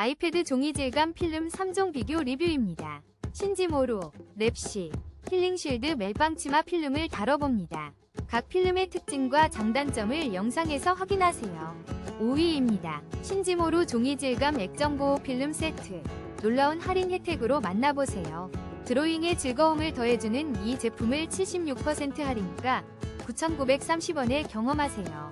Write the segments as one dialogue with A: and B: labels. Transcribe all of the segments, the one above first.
A: 아이패드 종이 질감 필름 3종 비교 리뷰입니다. 신지모로, 랩시, 힐링실드 멜빵 치마 필름을 다뤄봅니다. 각 필름의 특징과 장단점을 영상에서 확인하세요. 5위입니다. 신지모로 종이 질감 액정 보호 필름 세트. 놀라운 할인 혜택으로 만나보세요. 드로잉의 즐거움을 더해주는 이 제품을 76% 할인가 9,930원에 경험하세요.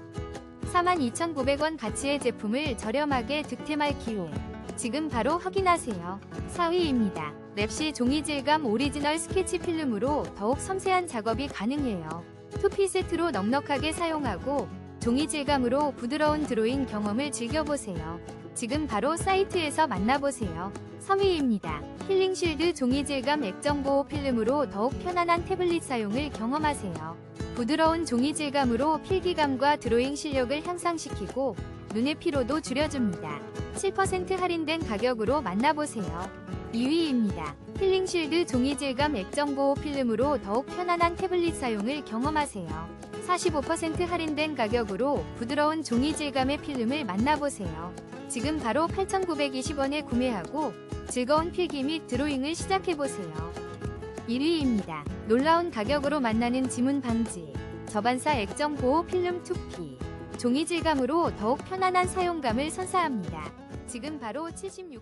A: 42,900원 가치의 제품을 저렴하게 득템할 기회. 지금 바로 확인하세요. 4위입니다. 랩시 종이 질감 오리지널 스케치 필름으로 더욱 섬세한 작업이 가능해요. 투피 세트로 넉넉하게 사용하고 종이 질감으로 부드러운 드로잉 경험을 즐겨보세요. 지금 바로 사이트에서 만나보세요. 3위입니다. 힐링실드 종이 질감 액정 보호 필름으로 더욱 편안한 태블릿 사용을 경험하세요. 부드러운 종이 질감으로 필기감과 드로잉 실력을 향상시키고 눈의 피로도 줄여줍니다. 7% 할인된 가격으로 만나보세요. 2위입니다. 힐링실드 종이 질감 액정 보호 필름으로 더욱 편안한 태블릿 사용을 경험하세요. 45% 할인된 가격으로 부드러운 종이 질감의 필름을 만나보세요. 지금 바로 8,920원에 구매하고 즐거운 필기 및 드로잉을 시작해보세요. 1위입니다. 놀라운 가격으로 만나는 지문 방지. 저반사 액정 보호 필름 2P. 종이 질감으로 더욱 편안한 사용감을 선사합니다. 지금 바로 76%